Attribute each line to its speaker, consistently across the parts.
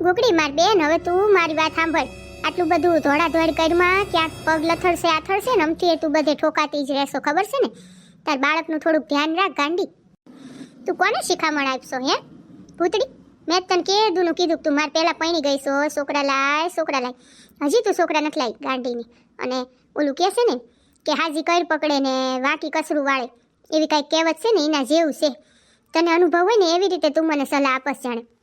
Speaker 1: ગોગડી માર બેન, હવે તું મારી વાત સાંભળ. આટલું બધું ધોળા ધોળ કરમાં, ક્યાંક પગ લથડશે, આથડશે ને અમથી તું બધે ઠોકાતી જ રહેશો, ખબર છે ને? તાર બાળકનું થોડુંક ધ્યાન રાખ, ગાંડી. તું કોને શિખામણ આપશો, હે? ભૂતડી, મેં તને કે નું કીધું તું મારે પહેલાં પૈણી ગઈ છો છોકરા લાય છોકરા લાય. હજી તું છોકરા નથી લાવી ગાંડીની. અને ઓલું કહે છે ને, કે હાજી કર પકડે ને વાકી કસરું વાળે. એવી કાંઈક કહેવત છે ને, એના જેવું છે. તને અનુભવ હોય ને, એવી રીતે તું મને સલાહ આપસ જાણે.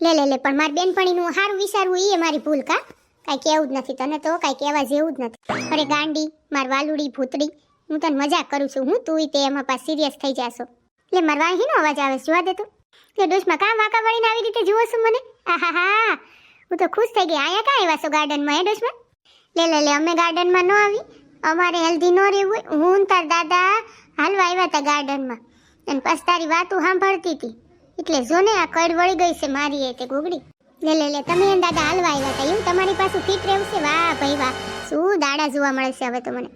Speaker 1: લે લે લે, પણ મારી બેનપણીનું સારું વિચારવું એ મારી ભૂલ કા? કાંઈ કહેવું જ નથી તને તો, કાંઈ કહેવા જેવું જ નથી. અરે ગાંડી, માર વાલુડી, ભૂતડી, હું તને મજાક કરું છું. હું તું તે એમાં પાસ સિરિયસ થઈ જાશો. એટલે મારવા વાહીનો અવાજ આવે જોવા દે તું. એટલે ડોશમાં કામ વાંકા વળીને આવી રીતે જુઓ છું મને? આહા હા હું તો ખુશ થઈ ગઈ. અહીંયા કાં આવ્યા છો ગાર્ડનમાં, હે ડોશમાં લે લે લે, અમે ગાર્ડનમાં ન આવી. અમારે હેલ્ધી ન રહેવું હું તાર દાદા હાલવા આવ્યા હતા ગાર્ડનમાં. અને પછી તારી વાતું સાંભળતી હતી. એટલે જો ને આ કડ વળી ગઈ છે મારી એ તે ગોગડી લે લે લે, તમે એમ દાદા હાલવા આવ્યા હતા. એવું તમારી પાસે ફિટ રહેવું છે? વાહ, ભાઈ, વાહ. શું દાડા જોવા મળે છે હવે તો મને?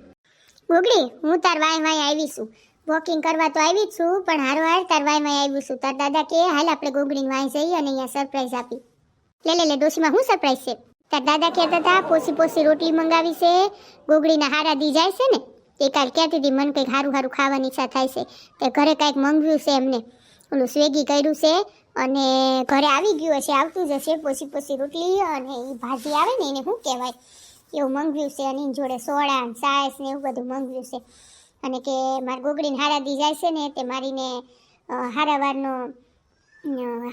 Speaker 1: ગોગડી હું તાર વાય વાય આવી છું. વોકિંગ કરવા તો આવી જ છું, પણ હારો હાર તાર વાય વાય આવી છું. તાર દાદા કે, હાલ આપણે ગોગડીની વાય જઈએ અને અહીંયા સરપ્રાઈઝ આપી. લે લે લે, ડોશીમાં શું સરપ્રાઈઝ છે? તાર દાદા કહેતા હતા, પોસી પોસી રોટલી મંગાવી છે. ગોગડીના હારા દી જાય છે ને? તે કાલ કહેતી હતી મને કંઈક સારું સારું ખાવાની ઈચ્છા થાય છે. તે ઘરે કાંઈક મંગાવ્યું છે એમને. ઓલું સ્વેગી કર્યું છે અને ઘરે આવી ગયું હશે, આવતું જ હશે, પોસી પોસી રોટલી અને એ ભાજી આવે ને એને શું કહેવાય? એવું મંગાવ્યું છે અને એની જોડે સોડા સાસ ને એવું બધું મંગાવ્યું છે. અને કે મારી ગોગડીને હારા દી જાય છે ને તે મારીને હારાવારનો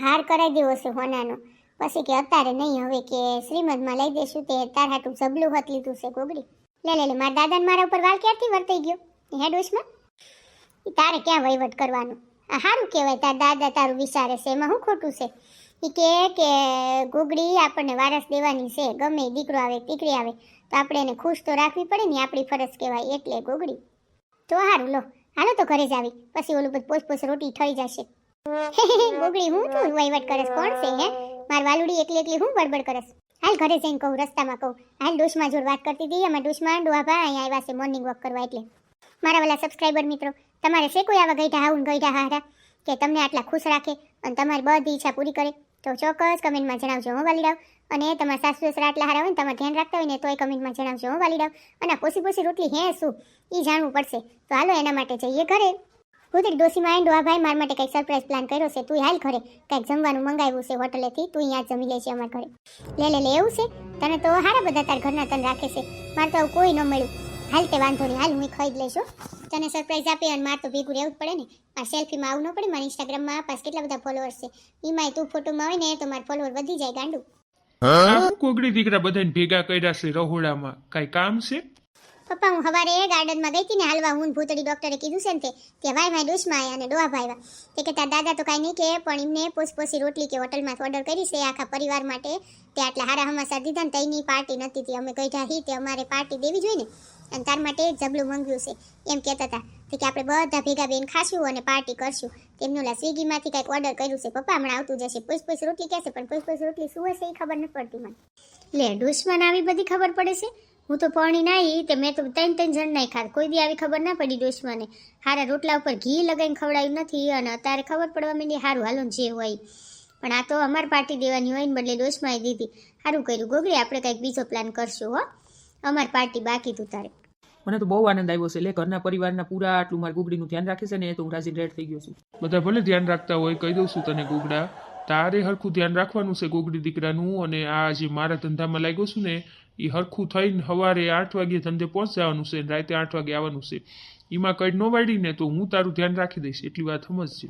Speaker 1: હાર કરાવી દેવો છે હોનાનો. પછી કે અત્યારે નહીં, હવે કે શ્રીમદમાં લઈ દેશું તે તાર હાટું જબલું હત લીધું છે ગોગડી. લે લે લે, મારા દાદાને મારા ઉપર વાળ ક્યારથી વર્તાઈ ગયો? હેડોશમાં ઈ તારે ક્યાં વહીવટ કરવાનો? સારું કહેવાય, તાર દાદા તારું વિચારે છે, એમાં શું ખોટું છે? એ કે કે ગુગડી આપણને વારસ દેવાની છે, ગમે દીકરો આવે, દીકરી આવે, તો આપણે એને ખુશ તો રાખવી પડે ને આપણી ફરજ કહેવાય, એટલે ગુગડી તો સારું લો, હાલો તો ઘરે જ આવી, પછી ઓલું બધું પોસ પોસ રોટી થઈ જશે. ગુગડી હું તું વહીવટ કરસ, કોણ છે, હે? માર વાલુડી એકલી એકલી હું બડબડ કરસ? હાલ ઘરે જઈને કહું, રસ્તામાં કહું. હાલ ડોશમાં જોર વાત કરતી હતી અમારા ડોશમાં ડોહાભા અહીંયા આવ્યા છે મોર્નિંગ વોક કરવા એટલે. મારા વાલા સબસ્ક્રાઈબર મિત્રો તમારે શે કોઈ આવા ગઈઢા હાઉન ગઈઢા હારા? કે તમને આટલા ખુશ રાખે અને તમારી બધી ઈચ્છા પૂરી કરે, તો ચોક્કસ કમેન્ટમાં જણાવજો, હું વાલીડાવ અને તમારા સાસુ સસરા આટલા હારા હોય ને તમારે ધ્યાન રાખતા હોય ને તોય કમેન્ટમાં જણાવજો, હું વાલીડાવ અને પોસી પોસી રોટલી હે શું? એ જાણવું પડશે. તો હાલો એના માટે જઈએ ઘરે. ભૂતરી ડોસીમાં આવીને આ ભાઈ મારા માટે કંઈક સરપ્રાઈઝ પ્લાન કર્યો છે તું હાલ ઘરે. કંઈક જમવાનું મંગાવ્યું છે હોટલેથી તું અહીંયા જમી છે અમારા ઘરે. લે લે લે, એવું છે? તને તો હારા બધા તાર ઘરના તને રાખે છે. મારે તો કોઈ ન મળ્યું. હાલ તે વાંધો નહીં. હાલ હું જ લઈશ તને સરપ્રાઈઝ આપી અને મારે તો ભેગું રહેવું પડે ને. આ સેલ્ફીમાં આવું ન પડે, મારા ઇન્સ્ટાગ્રામમાં આપાસ કેટલા બધા ફોલોઅર્સ છે. એમાંય તું ફોટોમાં હોય ને, તો મારા ફોલોઅર વધી જાય ગાંડું.
Speaker 2: કોગડી દીકરા બધાને ભેગા કર્યા છે રહોડામાં. કાંઈ કામ છે?
Speaker 1: પપ્પા, હું સવારે ગાર્ડનમાં ગઈ હતી ને હાલવા હું ભૂતળી ડોક્ટરે કીધું છે ને તે, કે ભાઈ ભાઈ ડોશમાં આવ્યા અને ડોહા ભાઈ તે કે તાર દાદા તો કાંઈ નહીં કે, પણ એમને પોસપોસી રોટલી કે હોટલમાં ઓર્ડર કરી છે આખા પરિવાર માટે. તે આટલા હારા હમાસા દીધા ને તઈની પાર્ટી નથી હતી. અમે ગઈ હી તે અમારે પાર્ટી દેવી જોઈએ ને, અને તાર માટે જબલું મંગ્યું છે. એમ કહેતા હતા કે આપણે બધા ભેગા બેન ખાશું અને પાર્ટી કરશું. તેમનું ઓલા સ્વિગીમાંથી કંઈક ઓર્ડર કર્યું છે. પપ્પા, હમણાં આવતું જશે. પૂછપૂછ રોટલી કહેશે પણ પૂછપૂછ રોટલી શું હશે એ ખબર નથી પડતી મને. લે, દુશ્મન આવી બધી ખબર પડે છે? હું તો પરણી નાઈ તે મેં તો ત્રણ ત્રણ જણ નહીં ખાધ. કોઈ દી આવી ખબર ના પડી દુશ્મને હારા રોટલા ઉપર ઘી લગાવીને ખવડાવ્યું નથી અને અત્યારે ખબર પડવા માંડી હારું હાલો જે હોય પણ આ તો અમારે પાર્ટી દેવાની હોય ને બદલે દોશમાં દીધી. સારું કર્યું. ગોગડી આપણે કંઈક બીજો પ્લાન કરશું હો. અમારી પાર્ટી બાકી તું તારે.
Speaker 3: મને તો બહુ આનંદ આવ્યો છે. લે ઘરના પરિવારના પૂરા આટલું મારા ગુગડીનું ધ્યાન રાખે છે ને તો હું રાજી રેડ થઈ ગયો છું.
Speaker 2: બધા ભલે ધ્યાન રાખતા હોય કહી દઉં છું તને ગુગડા. તારે હરખું ધ્યાન રાખવાનું છે ગોગડી દીકરાનું અને આ જે મારા ધંધામાં લાગ્યો છું ને એ હરખું થઈને સવારે આઠ વાગે ધંધે પહોંચવાનું છે અને રાતે આઠ વાગે આવવાનું છે. એમાં કઈ ન વાળીને તો હું તારું ધ્યાન રાખી દઈશ. એટલી વાત સમજજે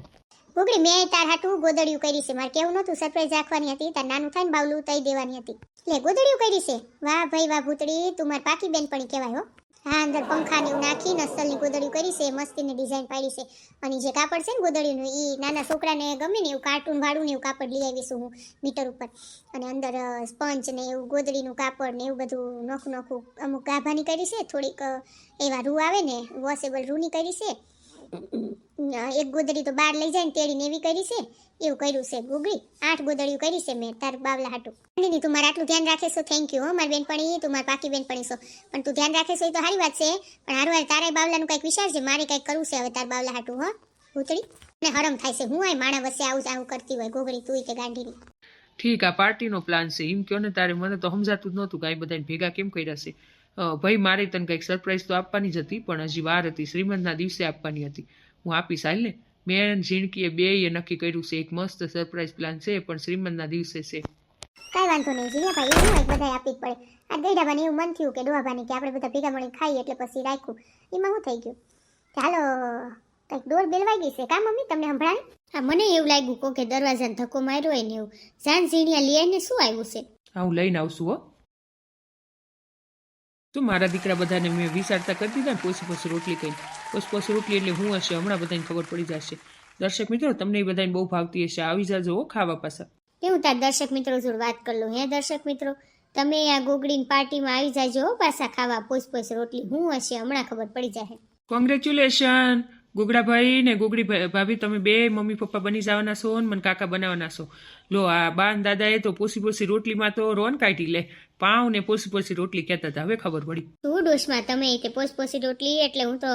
Speaker 1: ગોગડી મેં તાર હાટું ગોદડિયું કરી છે. મારે કેવું નહોતું સરપ્રાઈઝ રાખવાની હતી. તાર નાનું થાય ને બાવલું તઈ દેવાની હતી. લે, ગોદડિયું કરી છે. વાહ ભાઈ, વાહ ભૂતડી. તું મારી પાકી બેનપણી કહેવાય હો. હા, અંદર પંખા ને એવું નાખી નસલની ગોદડીયું કરી છે, મસ્તીની ડિઝાઇન પાડી છે. અને જે કાપડ છે ને ગોદડીનું એ નાના છોકરાને ગમે ને એવું કાર્ટૂન વાળું ને એવું કાપડ લઈ આવીશું હું મીટર ઉપર. અને અંદર સ્પંચ ને એવું ગોદડીનું કાપડ ને એવું બધું નોખું નોખું અમુક ગાભાની કરી છે, થોડીક એવા રૂ આવે ને વોશેબલ રૂની કરી છે. એક ગોદડી તો બહાર લઈ જાય ને તેડીને એવી કરી છે. એવું કર્યું છે ગુગળી. આઠ ગોદડીયું કરી છે મેં તાર બાવલા હાટું. નહીં તું મારે આટલું ધ્યાન રાખે છો? થેન્ક યુ હો, મારી બેનપણી. તું મારી પાકી બેનપણી છો. પણ તું ધ્યાન રાખે છો એ તો સારી વાત છે. પણ હારું, હાર, તારે બાવલાનું કંઈક વિચાર છે? મારે કંઈક કરવું છે હવે તાર બાવલા હાટું, હો? ભૂતળી? ને હરમ થાય છે. હું આય માણા વચ્ચે આવું આવું કરતી હોય. ગોગડી તું કે ગાંડીની
Speaker 3: ઠીક, આ પાર્ટીનો પ્લાન છે. એમ કયો ને, તારે મને તો સમજાતું જ નહોતું કે આ બધાને ભેગા કેમ કર્યા છે. ભાઈ મારે તને કંઈક સરપ્રાઈઝ તો આપવાની જ હતી પણ હજી વાર હતી શ્રીમંતના દિવસે આપવાની હતી. હું આપીશ હાલ ને? મેં ઝીણકીએ એ નક્કી કર્યું છે એક મસ્ત સરપ્રાઈઝ પ્લાન છે પણ શ્રીમંતના દિવસે છે.
Speaker 1: કાંઈ વાંધો નહીં જીયા ભાઈ એવું હોય બધા આપી જ પડે. આ ગઈડાબાને એવું મન થયું કે ડોહાભાની કે આપણે બધા ભેગા મળી ખાઈએ એટલે પછી રાખ્યું. એમાં શું થઈ ગયું? ચાલો કંઈક ડોર બેલવાઈ ગઈ છે. કા મમ્મી તમને સંભળાય? હા મને એવું લાગ્યું કો કે દરવાજાને ધક્કો માર્યો હોય ને એવું. જાન ઝીણિયા લઈ આવીને શું આવ્યું છે?
Speaker 3: હા હું લઈને આવશું હો. તો મારા દીકરા બધાને મેં વિચારતા કરી દીધા ને પોસી પોસી રોટલી કઈ પોસી પોસી રોટલી એટલે હું હશે હમણાં બધાને ખબર પડી જશે. દર્શક મિત્રો તમને બધાને બહુ ભાવતી હશે. આવી જાજો હો ખાવા પાછા.
Speaker 1: કેવું તાર દર્શક મિત્રો જોડે વાત કરી લઉં હે દર્શક મિત્રો? તમે આ ગોગડીની પાર્ટીમાં આવી જાજો હો પાછા ખાવા પોસ પોસ રોટલી. હું હશે હમણાં ખબર પડી જાય
Speaker 3: કોંગ્રેચ્યુલેશન ગુગડાભાઈ ને ગુગડી ભાભી તમે બે મમ્મી પપ્પા બની જવાના છો ને મને કાકા બનાવવાના છો. લો આ બાન દાદાએ તો પોસી પોસી રોટલીમાં તો રોન કાઢી લે. પાઉં ને પોસી પોસી રોટલી કહેતા હતા. હવે ખબર પડી.
Speaker 1: શું ડોશમાં તમે તે પોસ પોસી રોટલી એટલે હું તો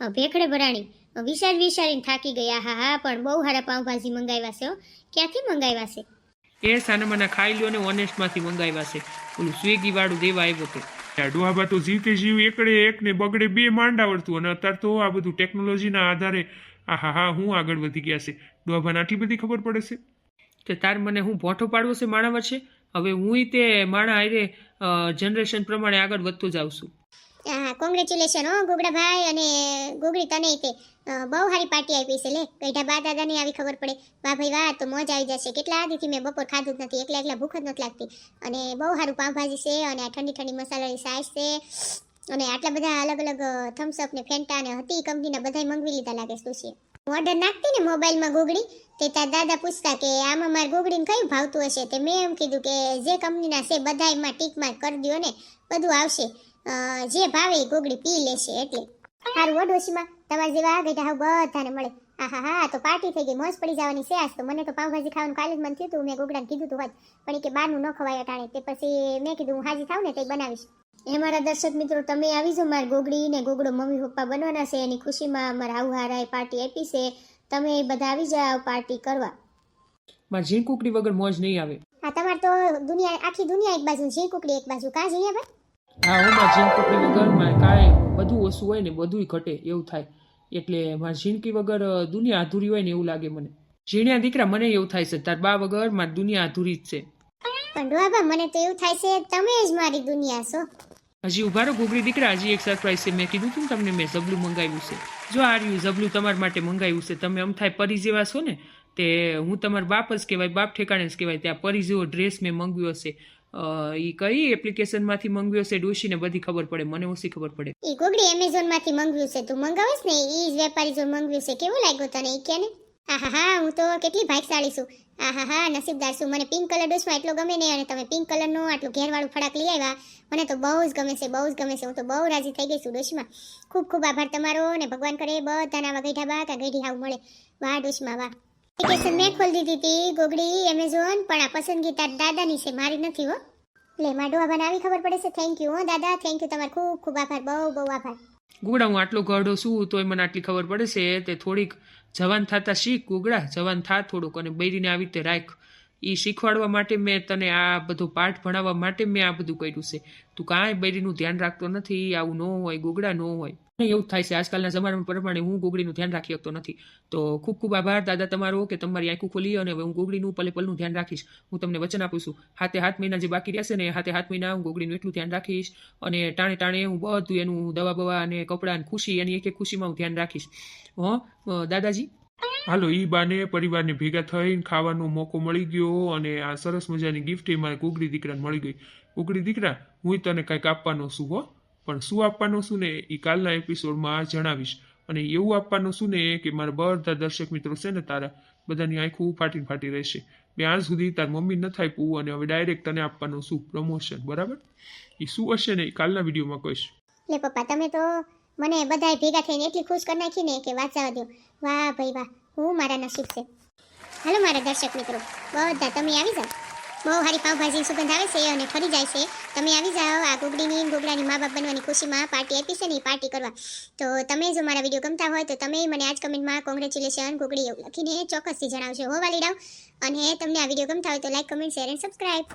Speaker 1: ભેખડે ભરાણી વિશાળ વિશાળીને થાકી ગયા. હા હા પણ બહુ સારા પાઉંભાજી મંગાવ્યા છે હો. ક્યાંથી મંગાવ્યા છે?
Speaker 3: એ સાનામાના ખાઈ લ્યો ને ઓનેસ્ટમાંથી મંગાવ્યા છે. ઓલું સ્વિગી વાળું દેવા આવ્યો હતો
Speaker 2: આ ડોહાબા તો જીવતે જીવ, એકડે એક ને બગડે બે માંડ આવડતું અને અત્યારે તો આ બધું ટેકનોલોજીના આધારે આ હા હા હું આગળ વધી ગયા છે. ડોહાબાને આટલી બધી ખબર પડે છે?
Speaker 3: કે તાર મને હું ભોઠો પાડવો છે માણા વચ્ચે હવે હું તે માણા આયરે જનરેશન પ્રમાણે આગળ વધતો જાઉં છું.
Speaker 1: કોંગ્રેચ્યુલેશન હો, ગોગડાભાઈ અને ગોગડી તને તે બહુ સારી પાર્ટી આપી છે, લે. કઈઢા બા દાદાને આવી ખબર પડે. વાહ ભાઈ વાહ, તો મોજ આવી જશે. કેટલા આદિથી મેં બપોર ખાધું જ નથી, એકલા એકલા ભૂખ જ નથી લાગતી. અને બહુ સારું પાવભાજી છે, અને આ ઠંડી ઠંડી મસાલાની સાઈઝ છે. અને આટલા બધા અલગ અલગ થમ્સઅપ ને ફેન્ટા ને હતી, કંપનીના બધાય મંગવી લીધા લાગે સુશી હું ઓર્ડર નાખતી ને મોબાઈલમાં ગોગડી, તે તાર દાદા પૂછતા કે, આમાં મારે ગોગડીને કયું ભાવતું હશે? તે મેં એમ કીધું કે, જે કંપનીના છે બધા એમાં ટીક માર્ક કરી દો ને, બધું આવશે. જે ભાવે એ ગોગડી પી લેશે એટલે. સારું ઓડોશીમાં તમારા જેવા ગઈઢા હાવ બધાને મળે. આહા હા તો પાર્ટી થઈ ગઈ મોજ પડી જવાની છે આજ તો. મને તો પાવભાજી ખાવાનું કાલે જ મન થયું હતું મેં ગોગડાને કીધું હતું હોત પણ એ કે બહારનું ન ખવાય અટાણે. તે પછી મેં કીધું હું હાજી થાવ ને તે બનાવીશ. એ મારા દર્શક મિત્રો તમે આવી જાઓ મારા ગોગડી ને ગોગડો મમ્મી પપ્પા બનવાના છે. એની ખુશીમાં અમારા આવું હારાએ પાર્ટી આપી છે. તમે બધા આવી જાઓ પાર્ટી કરવા.
Speaker 3: મારે ઝીણ કુકડી વગર મોજ નહીં આવે.
Speaker 1: હા તમારે તો દુનિયા આખી દુનિયા એક બાજુ ઝી કુકડી એક બાજુ. કા જઈએ ભાઈ?
Speaker 3: હા હું મારે વગર કાંઈ બધું ઓછું હોય ને બધુંય ઘટે એવું થાય. એટલે મારે ઝીણકી વગર દુનિયા અધૂરી હોય ને એવું લાગે મને. ઝીણ્યા દીકરા મને એવું થાય છે તાર બા વગર મારી દુનિયા અધૂરી જ છે.
Speaker 1: પણ ડોહાબા મને તો એવું થાય છે તમે જ મારી દુનિયા છો.
Speaker 3: હજી ઉભારો ગોગડી દીકરા હજી એક સરપ્રાઈઝ છે. મેં કીધું તું તમને મેં ઝબલું મંગાવ્યું છે. જો આ રહ્યું ઝબલું તમારા માટે મંગાવ્યું છે તમે અમથાય પરી જેવા છો ને તે હું તમારા બાપ જ કહેવાય બાપ ઠેકાણે જ કહેવાય ત્યાં પરી જેવો ડ્રેસ મેં મંગાવ્યો છે એ કઈ એપ્લિકેશનમાંથી મંગાવ્યો છે? ડોશીને બધી ખબર પડે, મને ઓછી ખબર પડે.
Speaker 1: ઈ ગોગડી એમેઝોનમાંથી મંગાવ્યું છે. તું મંગાવીશ ને જ વેપારી જો મંગાવ્યું છે. કેવું લાગ્યું તને? ઈ કે ને આહા હા તો કેટલી ભાગશાળી છું. આહા હા નસીબદાર છું. મને પિંક કલર ડોસમાં એટલો ગમે નહીં અને તમે પિંક કલરનું આટલું ઘેરવાળું ફડાક લઈ આવ્યા. મને તો બહુ જ ગમે છે, બહુ જ ગમે છે. હું તો બહુ રાજી થઈ ગઈ છું ડોશમાં. ખૂબ ખૂબ આભાર તમારો ને ભગવાન કરે બધાના આવા ગઈઢા બા કા ગઈઢી હાવ મળે. વાહ ડોશમાં, વાહ. એપ્લિકેશન મેં ખોલી દીધી હતી, ગોગડી, એમેઝોન, પણ આ પસંદગી તાર દાદાની છે, મારી નથી હો. લે માડું આભાને આવી ખબર પડે છે થેન્ક યુ હો, દાદા થેન્ક યુ તમારો ખૂબ ખૂબ આભાર, બહુ બહુ આભાર.
Speaker 3: ગુગડા, હું આટલો ગરડો છું, તોય મને આટલી ખબર પડે છે, તે થોડીક જવાન થતા શીખ, ગુગડા, જવાન થા થોડુંક, અને બૈરીને આવી રીતે રાખ. એ શીખવાડવા માટે મેં તને આ બધો પાઠ ભણાવવા માટે મેં આ બધું કર્યું છે. તું કાંઈ બૈરીનું ધ્યાન રાખતો નથી, આવું ન હોય, ગોગડા ન હોય. એવું થાય છે, આજકાલના જમાના પ્રમાણે હું ગોગડીનું ધ્યાન રાખી શકતો નથી. તો ખૂબ ખૂબ આભાર દાદા તમારો કે તમારી આંખું ખોલી અને હું ગોગડીનું પલે પલનું ધ્યાન રાખીશ. હું તમને વચન આપું છું. હાથે હાથ મહિના જે બાકી રહેશે ને હાથે હાથ મહિના હું ગોગડીનું એટલું ધ્યાન રાખીશ અને ટાણે ટાણે હું બધું એનું દવા બવા અને કપડાં અને ખુશી એની એક એક ખુશીમાં હું ધ્યાન રાખીશ. હં દાદાજી?
Speaker 2: હાલો એ બાને પરિવારને ભેગા થઈને ખાવાનો મોકો મળી ગયો અને આ સરસ મજાની ગિફ્ટ એ મારે કુકડી દીકરાને મળી ગઈ. કુકડી દીકરા, હું તને કંઈક આપવાનો છું હો. પણ શું આપવાનો છું ને એ કાલના એપિસોડમાં જણાવીશ. અને એવું આપવાનું શું ને કે મારા બધા દર્શક મિત્રો છે ને તારા, બધાની આંખું ફાટીને ફાટી રહેશે. મેં આજ સુધી તાર મમ્મી નથી આપ્યું અને હવે ડાયરેક્ટ તને આપવાનું શું પ્રમોશન બરાબર? એ શું હશે ને એ કાલના વિડીયોમાં કહીશ.
Speaker 1: લે પપ્પા, તમે તો મને બધા ભેગા થઈને એટલી ખુશ કરી નાખી ને કે વાત જવા દો વાહ ભાઈ વાહ. હું મારા નસીબ છે. હાલો મારા દર્શક મિત્રો, બધા તમે આવી જાઓ. બહુ સારી પાવભાજી સુગંધ આવે છે અને ફરી જાય છે. તમે આવી જાઓ, આ ગુગડીની ગુગડાની મા બાપ બનવાની ખુશીમાં પાર્ટી આપી છે ને પાર્ટી કરવા. તો તમે જો મારા વીડિયો ગમતા હોય તો તમે મને આજ કમેન્ટમાં કોંગ્રેચ્યુલેશન ગુગડી એવું લખીને ચોક્કસથી જણાવશો હો વાલીડાવ અને તમને આ વીડિયો ગમતા હોય તો like comment share and subscribe